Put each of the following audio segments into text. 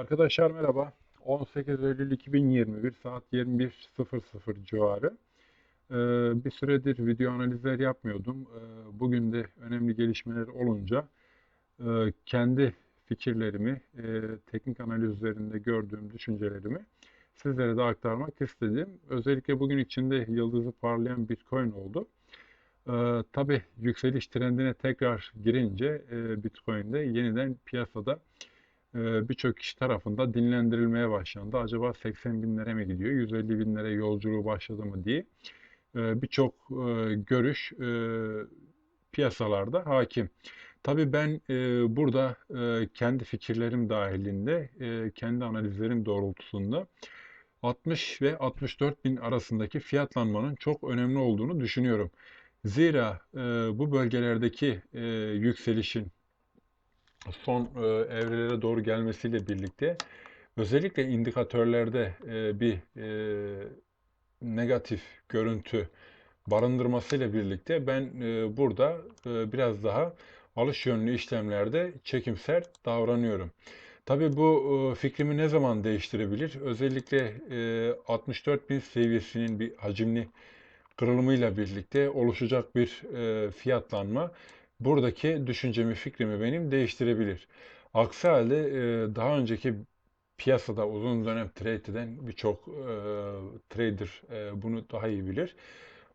Arkadaşlar merhaba. 18 Eylül 2021 saat 21.00 civarı. Ee, bir süredir video analizler yapmıyordum. Ee, bugün de önemli gelişmeler olunca e, kendi fikirlerimi, e, teknik analiz üzerinde gördüğüm düşüncelerimi sizlere de aktarmak istedim. Özellikle bugün içinde yıldızı parlayan Bitcoin oldu. Ee, tabii yükseliş trendine tekrar girince e, Bitcoin'de yeniden piyasada birçok kişi tarafından dinlendirilmeye başlandı. Acaba 80 binlere mi gidiyor, 150 binlere yolculuğu başladı mı diye birçok görüş piyasalarda hakim. Tabii ben burada kendi fikirlerim dahilinde, kendi analizlerim doğrultusunda 60 ve 64 bin arasındaki fiyatlanmanın çok önemli olduğunu düşünüyorum. Zira bu bölgelerdeki yükselişin son e, evrelere doğru gelmesiyle birlikte özellikle indikatörlerde e, bir e, negatif görüntü barındırmasıyla birlikte ben e, burada e, biraz daha alış yönlü işlemlerde çekimser davranıyorum. Tabii bu e, fikrimi ne zaman değiştirebilir? Özellikle e, 64 bin seviyesinin bir hacimli kırılımıyla birlikte oluşacak bir e, fiyatlanma buradaki düşüncemi, fikrimi benim değiştirebilir. Aksi halde e, daha önceki piyasada uzun dönem trade eden birçok e, trader e, bunu daha iyi bilir.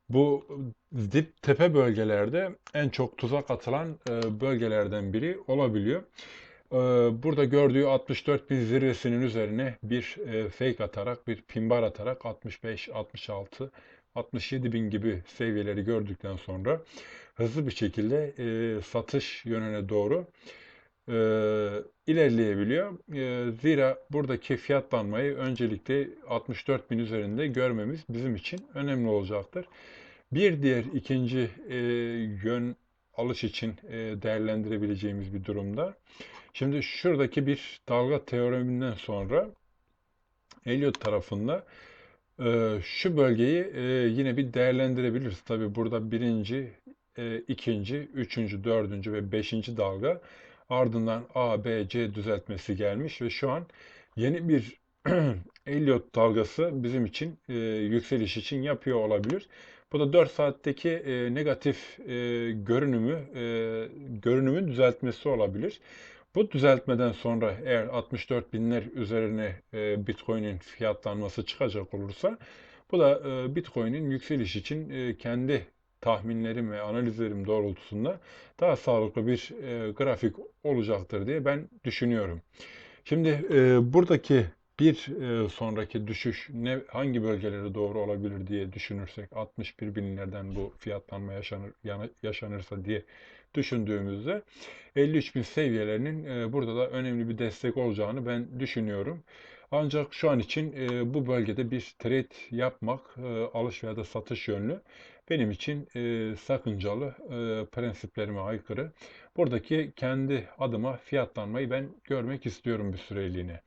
Bu dip tepe bölgelerde en çok tuzak atılan e, bölgelerden biri olabiliyor. E, burada gördüğü 64 bin zirvesinin üzerine bir e, fake atarak, bir pimbar atarak 65, 66, 67 bin gibi seviyeleri gördükten sonra hızlı bir şekilde e, satış yönüne doğru e, ilerleyebiliyor. E, zira buradaki fiyatlanmayı öncelikle 64 bin üzerinde görmemiz bizim için önemli olacaktır. Bir diğer ikinci e, yön alış için e, değerlendirebileceğimiz bir durumda. Şimdi şuradaki bir dalga teoreminden sonra Elliot tarafında şu bölgeyi yine bir değerlendirebiliriz. Tabi burada birinci, ikinci, üçüncü, dördüncü ve beşinci dalga ardından A, B, C düzeltmesi gelmiş ve şu an yeni bir Elliot dalgası bizim için yükseliş için yapıyor olabilir. Bu da 4 saatteki negatif görünümü görünümün düzeltmesi olabilir. Bu düzeltmeden sonra eğer 64 binler üzerine e, Bitcoin'in fiyatlanması çıkacak olursa bu da e, Bitcoin'in yükseliş için e, kendi tahminlerim ve analizlerim doğrultusunda daha sağlıklı bir e, grafik olacaktır diye ben düşünüyorum. Şimdi e, buradaki bir e, sonraki düşüş ne hangi bölgelere doğru olabilir diye düşünürsek 61 binlerden bu fiyatlanma yaşanır yaşanırsa diye düşündüğümüzde 53 bin seviyelerinin e, burada da önemli bir destek olacağını ben düşünüyorum. Ancak şu an için e, bu bölgede bir trade yapmak e, alış veya da satış yönlü benim için sakıncalı, prensiplerime aykırı. Buradaki kendi adıma fiyatlanmayı ben görmek istiyorum bir süreliğine.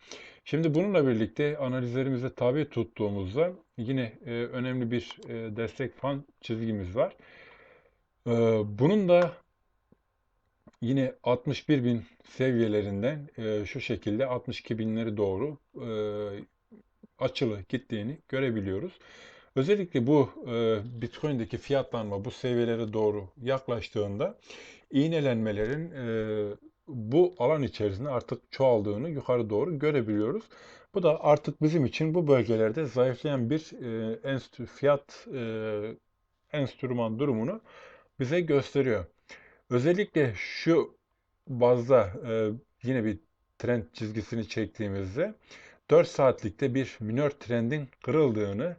Şimdi bununla birlikte analizlerimize tabi tuttuğumuzda yine önemli bir destek fan çizgimiz var. Bunun da yine 61 bin seviyelerinden e, şu şekilde 62 binleri doğru e, açılı gittiğini görebiliyoruz. Özellikle bu e, Bitcoin'deki fiyatlanma bu seviyelere doğru yaklaştığında iğnelenmelerin e, bu alan içerisinde artık çoğaldığını yukarı doğru görebiliyoruz. Bu da artık bizim için bu bölgelerde zayıflayan bir e, enstitü, fiyat e, enstrüman durumunu bize gösteriyor. Özellikle şu bazda e, yine bir trend çizgisini çektiğimizde 4 saatlikte bir minör trendin kırıldığını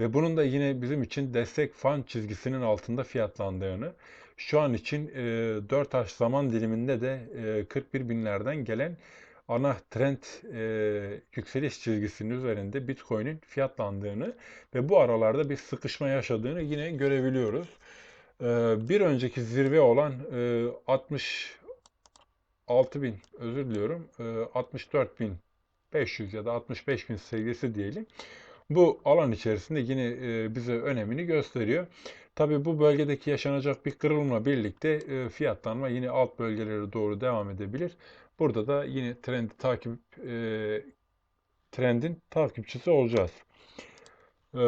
ve bunun da yine bizim için destek fan çizgisinin altında fiyatlandığını şu an için e, 4 ay zaman diliminde de e, 41 binlerden gelen ana trend e, yükseliş çizgisinin üzerinde Bitcoin'in fiyatlandığını ve bu aralarda bir sıkışma yaşadığını yine görebiliyoruz. E, bir önceki zirve olan e, 66 bin özür diliyorum e, 64 bin 500 ya da 65 bin seviyesi diyelim. Bu alan içerisinde yine e, bize önemini gösteriyor. Tabi bu bölgedeki yaşanacak bir kırılma birlikte e, fiyatlanma yine alt bölgelere doğru devam edebilir. burada da yine trendi takip e, trendin takipçisi olacağız. E,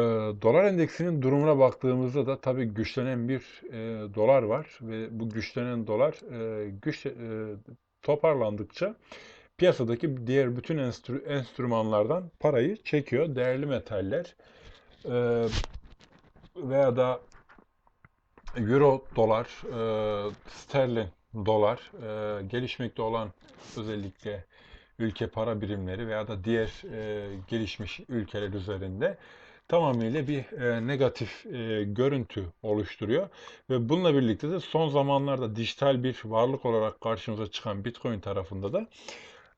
dolar endeksinin durumuna baktığımızda da tabii güçlenen bir e, dolar var ve bu güçlenen dolar e, güç e, toparlandıkça piyasadaki diğer bütün enstrü, enstrümanlardan parayı çekiyor. Değerli metaller e, veya da euro dolar, e, sterlin dolar, e, gelişmekte olan özellikle ülke para birimleri veya da diğer e, gelişmiş ülkeler üzerinde tamamıyla bir e, negatif e, görüntü oluşturuyor. Ve bununla birlikte de son zamanlarda dijital bir varlık olarak karşımıza çıkan Bitcoin tarafında da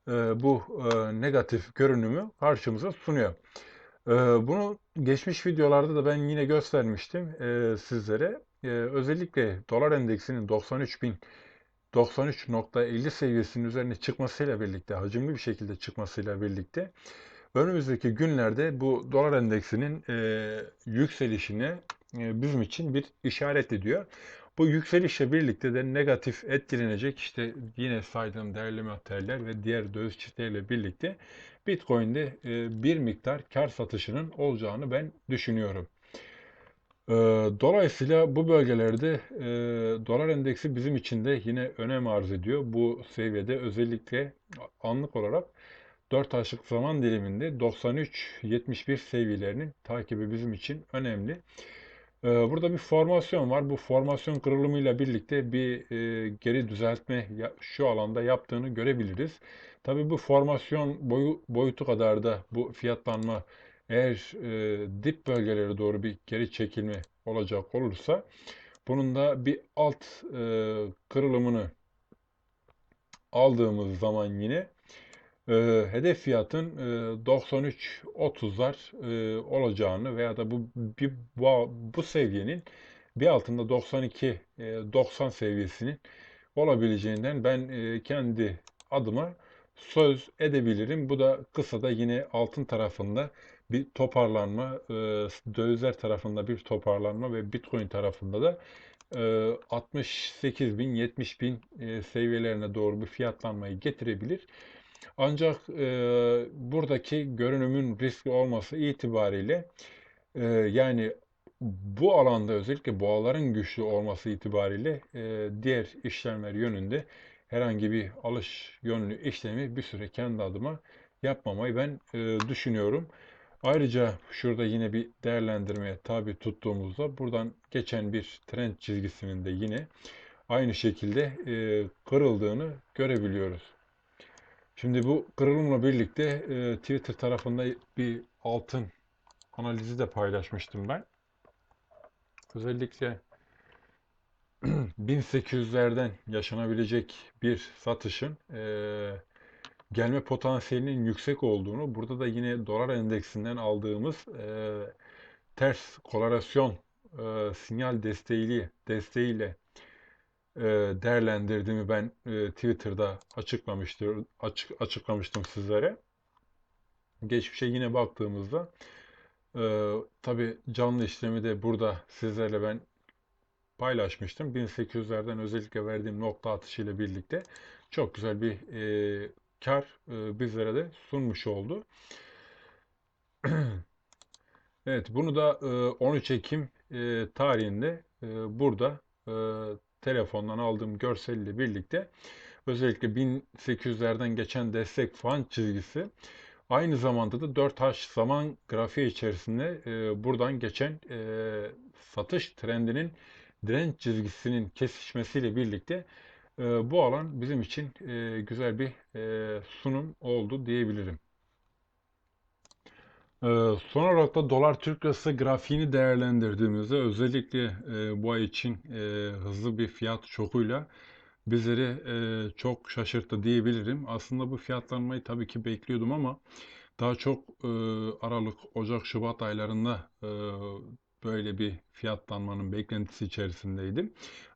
e, bu e, negatif görünümü karşımıza sunuyor. E, bunu geçmiş videolarda da ben yine göstermiştim e, sizlere. E, özellikle dolar endeksinin 93 bin 93.50 seviyesinin üzerine çıkmasıyla birlikte, hacimli bir şekilde çıkmasıyla birlikte önümüzdeki günlerde bu dolar endeksinin e, yükselişine e, bizim için bir işaret ediyor. Bu yükselişle birlikte de negatif etkilenecek işte yine saydığım değerli materyaller ve diğer döviz çiftleriyle birlikte Bitcoin'de e, bir miktar kar satışının olacağını ben düşünüyorum. E, dolayısıyla bu bölgelerde e, dolar endeksi bizim için de yine önem arz ediyor. Bu seviyede özellikle anlık olarak 4 aylık zaman diliminde 93-71 seviyelerinin takibi bizim için önemli. Ee, burada bir formasyon var. Bu formasyon kırılımıyla birlikte bir e, geri düzeltme şu alanda yaptığını görebiliriz. Tabii bu formasyon boyu, boyutu kadar da bu fiyatlanma eğer e, dip bölgelere doğru bir geri çekilme olacak olursa bunun da bir alt e, kırılımını aldığımız zaman yine e, hedef fiyatın e, 93-30'lar e, olacağını veya da bu, bir, bu, bu seviyenin bir altında 92-90 e, seviyesinin olabileceğinden ben e, kendi adıma söz edebilirim. Bu da kısa da yine altın tarafında bir toparlanma, e, dövizler tarafında bir toparlanma ve Bitcoin tarafında da e, 68 bin, 70 bin e, seviyelerine doğru bir fiyatlanmayı getirebilir. Ancak e, buradaki görünümün riskli olması itibariyle e, yani bu alanda özellikle boğaların güçlü olması itibariyle e, diğer işlemler yönünde herhangi bir alış yönlü işlemi bir süre kendi adıma yapmamayı ben e, düşünüyorum. Ayrıca şurada yine bir değerlendirmeye tabi tuttuğumuzda buradan geçen bir trend çizgisinin de yine aynı şekilde e, kırıldığını görebiliyoruz. Şimdi bu kırılımla birlikte e, Twitter tarafında bir altın analizi de paylaşmıştım ben. Özellikle 1800'lerden yaşanabilecek bir satışın e, gelme potansiyelinin yüksek olduğunu, burada da yine dolar endeksinden aldığımız e, ters korelasyon e, sinyal desteğiyle, desteğiyle e, değerlendirdiğimi ben e, Twitter'da açıklamıştır, açık, açıklamıştım sizlere. Geçmişe yine baktığımızda e, tabi canlı işlemi de burada sizlerle ben paylaşmıştım. 1800'lerden özellikle verdiğim nokta atışıyla birlikte çok güzel bir e, kar e, bizlere de sunmuş oldu. Evet, bunu da e, 13 Ekim e, tarihinde e, burada e, telefondan aldığım görselle birlikte özellikle 1800'lerden geçen destek fan çizgisi aynı zamanda da 4H zaman grafiği içerisinde e, buradan geçen e, satış trendinin direnç çizgisinin kesişmesiyle birlikte e, bu alan bizim için e, güzel bir e, sunum oldu diyebilirim. E, son olarak da dolar Türk lirası grafiğini değerlendirdiğimizde özellikle e, bu ay için e, hızlı bir fiyat şokuyla bizleri e, çok şaşırttı diyebilirim. Aslında bu fiyatlanmayı tabii ki bekliyordum ama daha çok Aralık, Ocak, Şubat aylarında böyle bir fiyatlanmanın beklentisi içerisindeydim.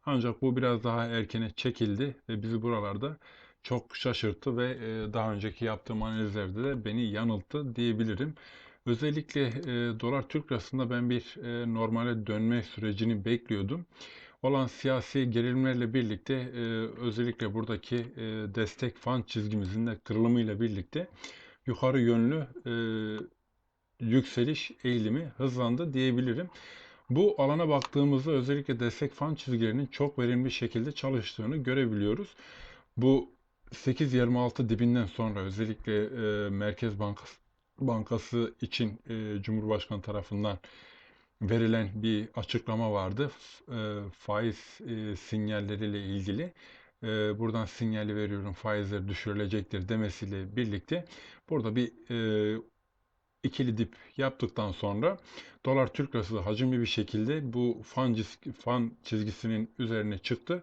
Ancak bu biraz daha erkene çekildi ve bizi buralarda çok şaşırttı ve daha önceki yaptığım analizlerde de beni yanılttı diyebilirim. Özellikle e, dolar Türk lirasında ben bir e, normale dönme sürecini bekliyordum. olan siyasi gerilimlerle birlikte e, özellikle buradaki e, destek fan çizgimizin de kırılımıyla birlikte yukarı yönlü e, yükseliş eğilimi hızlandı diyebilirim. Bu alana baktığımızda özellikle destek fan çizgilerinin çok verimli şekilde çalıştığını görebiliyoruz. Bu 8.26 dibinden sonra özellikle e, Merkez Bankası, Bankası için e, Cumhurbaşkanı tarafından verilen bir açıklama vardı. E, faiz e, sinyalleriyle ilgili. E, buradan sinyali veriyorum faizler düşürülecektir demesiyle birlikte burada bir e, ikili dip yaptıktan sonra dolar Türk lirası hacimli bir şekilde bu fan, fan çizgisinin üzerine çıktı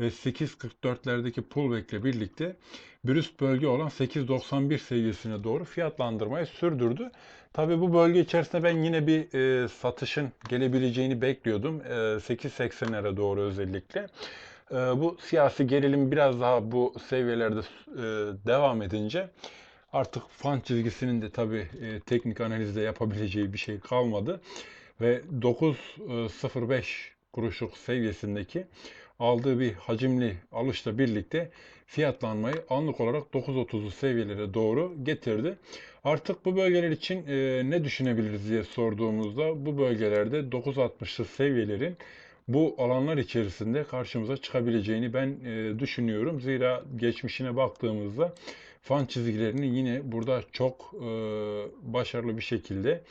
ve 8.44'lerdeki pullback ile birlikte bir üst bölge olan 8.91 seviyesine doğru fiyatlandırmayı sürdürdü. Tabi bu bölge içerisinde ben yine bir e, satışın gelebileceğini bekliyordum. E, 8.80'lere doğru özellikle. E, bu siyasi gerilim biraz daha bu seviyelerde e, devam edince artık fan çizgisinin de tabi e, teknik analizde yapabileceği bir şey kalmadı. Ve 9.05 kuruşluk seviyesindeki aldığı bir hacimli alışla birlikte fiyatlanmayı anlık olarak 9.30'lu seviyelere doğru getirdi. Artık bu bölgeler için e, ne düşünebiliriz diye sorduğumuzda bu bölgelerde 9.60'lı seviyelerin bu alanlar içerisinde karşımıza çıkabileceğini ben e, düşünüyorum. Zira geçmişine baktığımızda fan çizgilerinin yine burada çok e, başarılı bir şekilde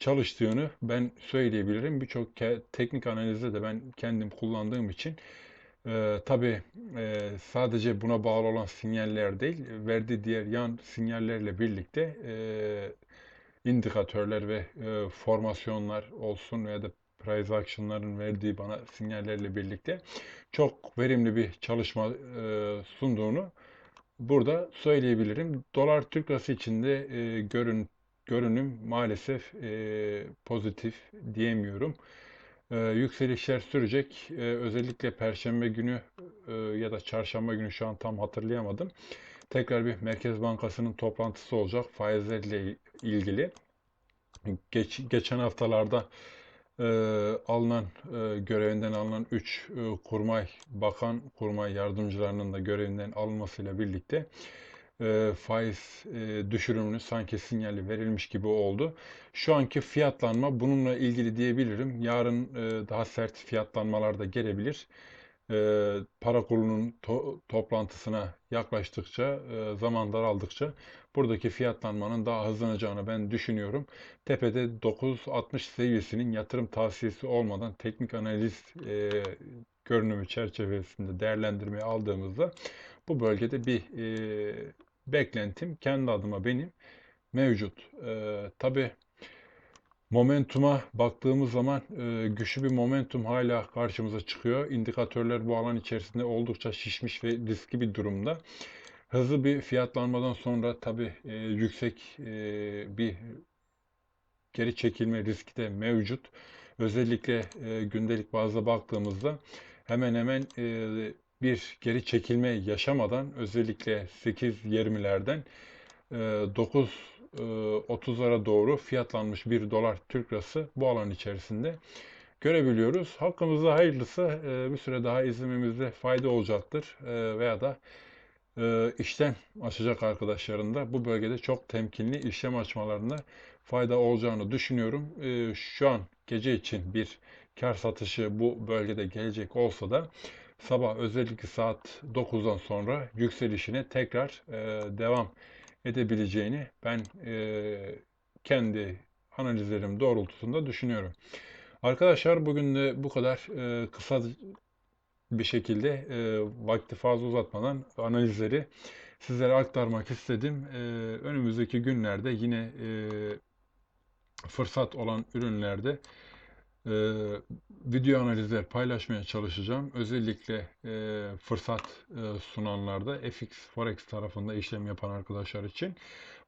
çalıştığını ben söyleyebilirim. Birçok teknik analizde de ben kendim kullandığım için e, tabii e, sadece buna bağlı olan sinyaller değil, verdiği diğer yan sinyallerle birlikte e, indikatörler ve e, formasyonlar olsun veya da price action'ların verdiği bana sinyallerle birlikte çok verimli bir çalışma e, sunduğunu burada söyleyebilirim. Dolar Türk lirası içinde e, görün, görünüm maalesef e, pozitif diyemiyorum. E, yükselişler sürecek. E, özellikle Perşembe günü e, ya da Çarşamba günü şu an tam hatırlayamadım. Tekrar bir Merkez Bankası'nın toplantısı olacak faizlerle ilgili. Geç, geçen haftalarda e, alınan e, görevinden alınan 3 e, kurmay bakan kurmay yardımcılarının da görevinden alınmasıyla birlikte e, faiz e, düşürümünün sanki sinyali verilmiş gibi oldu. Şu anki fiyatlanma bununla ilgili diyebilirim. Yarın e, daha sert fiyatlanmalar da gelebilir. E, para kurulunun to toplantısına yaklaştıkça, e, zaman daraldıkça buradaki fiyatlanmanın daha hızlanacağını ben düşünüyorum. Tepede 9.60 seviyesinin yatırım tavsiyesi olmadan teknik analiz e, görünümü çerçevesinde değerlendirmeye aldığımızda bu bölgede bir e, beklentim kendi adıma benim mevcut. E, Tabi Momentuma baktığımız zaman e, güçlü bir momentum hala karşımıza çıkıyor. İndikatörler bu alan içerisinde oldukça şişmiş ve riskli bir durumda. Hızlı bir fiyatlanmadan sonra tabi e, yüksek e, bir geri çekilme riski de mevcut. Özellikle e, gündelik bazda baktığımızda hemen hemen e, bir geri çekilme yaşamadan özellikle 8.20'lerden e, 9.30'lara e, doğru fiyatlanmış bir dolar Türk lirası bu alan içerisinde görebiliyoruz. Hakkımızda hayırlısı e, bir süre daha izlememizde fayda olacaktır e, veya da işlem açacak arkadaşların da bu bölgede çok temkinli işlem açmalarında fayda olacağını düşünüyorum. Şu an gece için bir kar satışı bu bölgede gelecek olsa da sabah özellikle saat 9'dan sonra yükselişine tekrar devam edebileceğini ben kendi analizlerim doğrultusunda düşünüyorum. Arkadaşlar bugün de bu kadar kısa bir şekilde e, vakti fazla uzatmadan analizleri sizlere aktarmak istedim. E, önümüzdeki günlerde yine e, fırsat olan ürünlerde e, video analizler paylaşmaya çalışacağım. Özellikle e, fırsat e, sunanlarda FX Forex tarafında işlem yapan arkadaşlar için.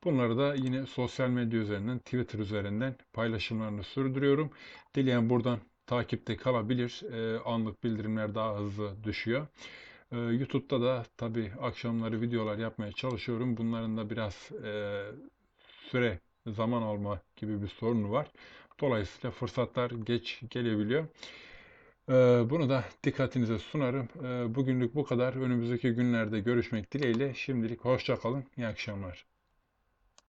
Bunları da yine sosyal medya üzerinden, Twitter üzerinden paylaşımlarını sürdürüyorum. Dileyen buradan takipte kalabilir. E, anlık bildirimler daha hızlı düşüyor. E, YouTube'da da tabi akşamları videolar yapmaya çalışıyorum. Bunların da biraz e, süre, zaman alma gibi bir sorunu var. Dolayısıyla fırsatlar geç gelebiliyor. Ee, Bunu da dikkatinize sunarım. Ee, Bugünlük bu kadar. Önümüzdeki günlerde görüşmek dileğiyle. Şimdilik hoşça kalın. İyi akşamlar.